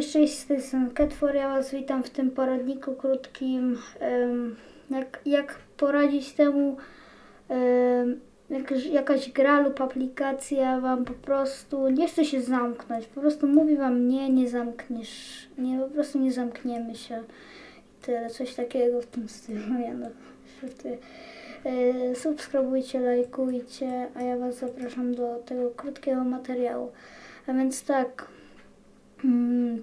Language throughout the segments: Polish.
Cześć, z Ketfor, ja Was witam w tym poradniku krótkim. Jak, jak poradzić temu, em, jak jakaś gra lub aplikacja Wam po prostu nie chce się zamknąć. Po prostu mówi Wam nie, nie zamkniesz, nie, po prostu nie zamkniemy się. I tyle, coś takiego w tym stylu. Ja no, ty. E, Subskrybujcie, lajkujcie, a ja Was zapraszam do tego krótkiego materiału. A więc tak, Mm.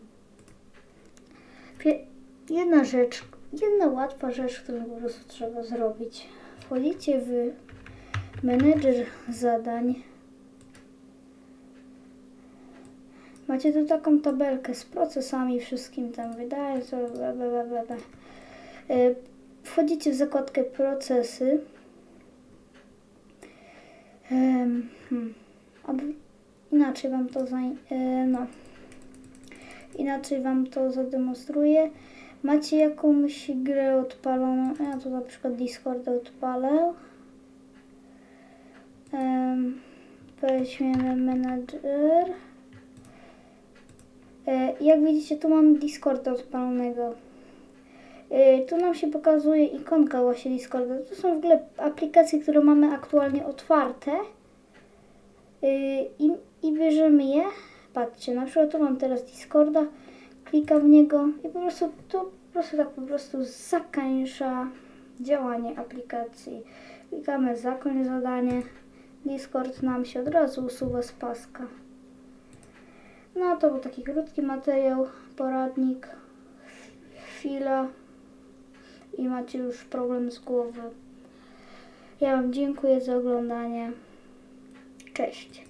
Jedna rzecz, jedna łatwa rzecz, którą po prostu trzeba zrobić. Wchodzicie w menedżer zadań. Macie tu taką tabelkę z procesami, wszystkim tam wydaje, bla. E, Wchodzicie w zakładkę procesy. Em, hmm. Inaczej wam to zaj... e, no inaczej Wam to zademonstruję. Macie jakąś grę odpaloną, ja tu na przykład Discorda odpalę. Weźmiemy menadżer. E, jak widzicie, tu mam Discorda odpalonego. E, tu nam się pokazuje ikonka właśnie Discorda. To są w ogóle aplikacje, które mamy aktualnie otwarte. E, i, I bierzemy je. Patrzcie, na przykład tu mam teraz Discorda, klikam w niego i po prostu to po prostu tak po prostu zakańcza działanie aplikacji. Klikamy zakończ zadanie. Discord nam się od razu usuwa z paska. No to był taki krótki materiał, poradnik, chwila i macie już problem z głowy. Ja Wam dziękuję za oglądanie. Cześć.